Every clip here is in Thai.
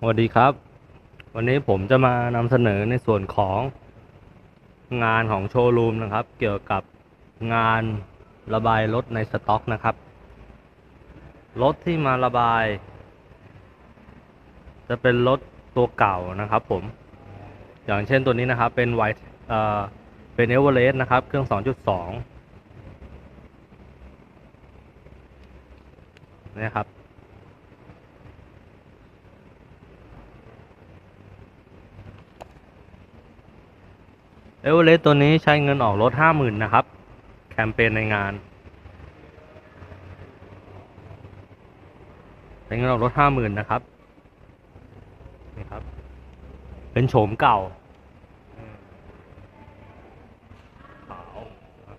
สวัสดีครับ วันนี้ผมจะมานำเสนอในส่วนของงานของโชว์รูมนะครับ เกี่ยวกับงานระบายรถในสต็อกนะครับ รถที่มาระบาย จะเป็นรถตัวเก่านะครับผม อย่างเช่นตัวนี้นะครับ เป็นไวเอ่อเป็นเอเวอเรสต์นะครับ เครื่อง 2.2นี่ยครับ เอเวอเรสต์ตัวนี้ใช้เงินออกรถห้าหมื่นนะครับ แคมเปญในงานใช้เงินออกรถห้าหมื่นนะครับนี่ครับ เป็นโฉมเก่าอืมขาวครับ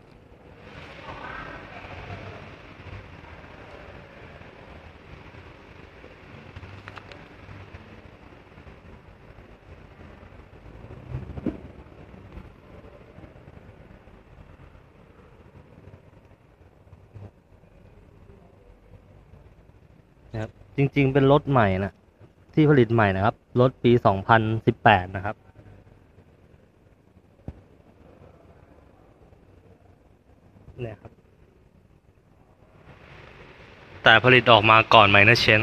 นะครับ จริง ๆ เป็นรถใหม่นะที่ผลิตใหม่นะครับ รถปี 2018 นะครับ เนี่ยครับ แต่ผลิตออกมาก่อนไมเนอร์เชน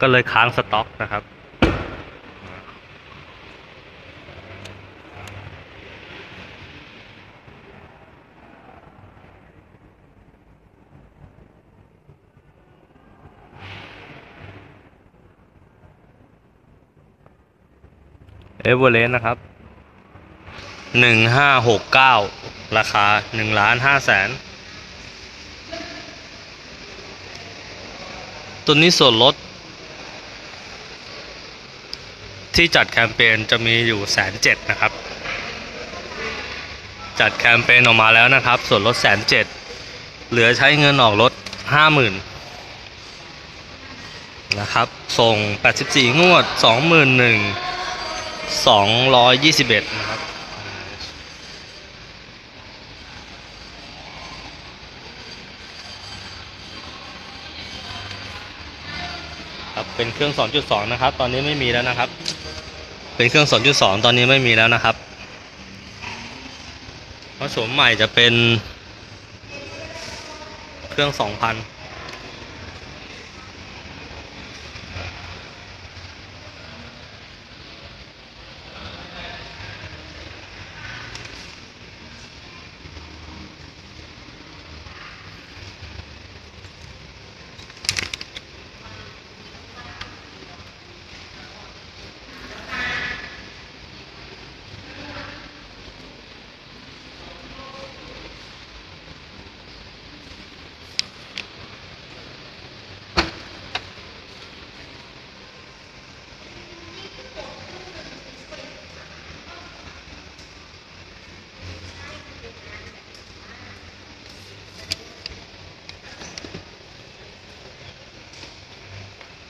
ก็เลยค้างสต็อกนะครับ เอเวอเรสต์นะครับหนึ่งห้าหกเก้าราคาหนึ่งล้านห้าแสนตัวนี้ส่วนลด ที่จัดแคมเปญจะมีอยู่แสนเจ็ดนะครับ จัดแคมเปญออกมาแล้วนะครับ ส่วนลดแสนเจ็ดเหลือใช้เงินออกรถห้าหมื่นนะครับ ส่ง 84 งวด 21,000 221 นะครับ ครับเป็นเครื่อง 2.2 นะครับ ตอนนี้ไม่มีแล้วนะครับ เป็นเครื่อง 2.2 ตอนนี้ไม่มีแล้วนะครับเพราะโฉมใหม่จะเป็นเครื่อง 2,000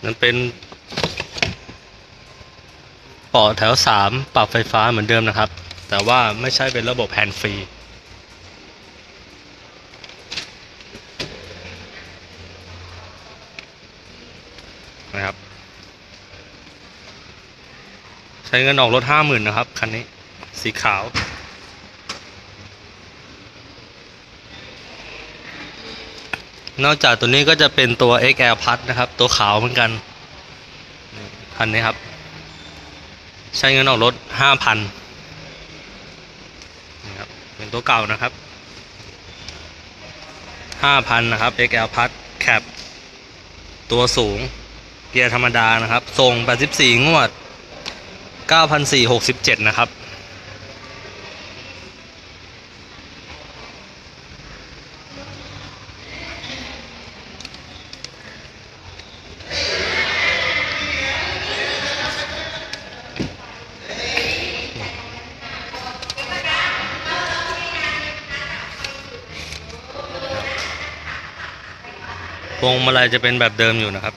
นั้นเป็นปอแถวสามปรับไฟฟ้าเหมือนเดิมนะครับ แต่ว่าไม่ใช่เป็นระบบแฮนด์ฟรีนะครับ ใช้เงินออกรถห้าหมื่นนะครับ คันนี้สีขาว นอกจากตัวนี้ก็จะเป็นตัว XL Plus นะครับ ตัวขาวเหมือนกันคันนี้ครับ ใช้เงินออกรถห้าพันนี่ครับเป็นตัวเก่านะครับห้าพันนะครับ XL Plus แคปตัวสูง เกียร์ธรรมดานะครับทรง84งวด 9,467 นะครับ พ วงมาลัยจะเป็นแบบเดิมอยู่นะครับ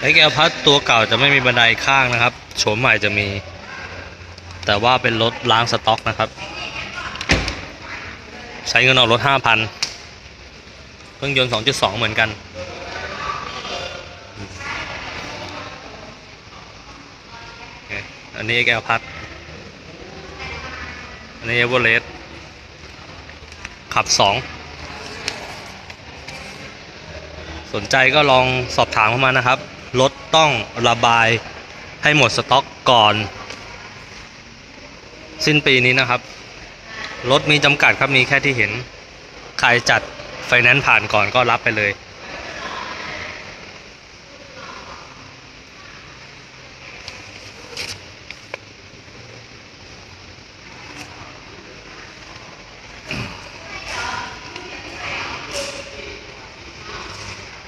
ไอ้แกวพัดตัวเก่าจะไม่มีบันไดข้างนะครับ โฉมใหม่จะมี แต่ว่าเป็นรถล้างสต็อกนะครับ ใช้เงินออกรถห้าพันเครื่องยนต์สองจุดสองเหมือนกัน อันนี้แกวพัด อันนี้เอเวอเรสต์ขับสองสนใจก็ลองสอบถามเข้ามานะครับ รถต้องระบายให้หมดสต็อกก่อน สิ้นปีนี้นะครับ รถมีจำกัดครับมีแค่ที่เห็น ใครจัดไฟแนนซ์ผ่านก่อนก็รับไปเลย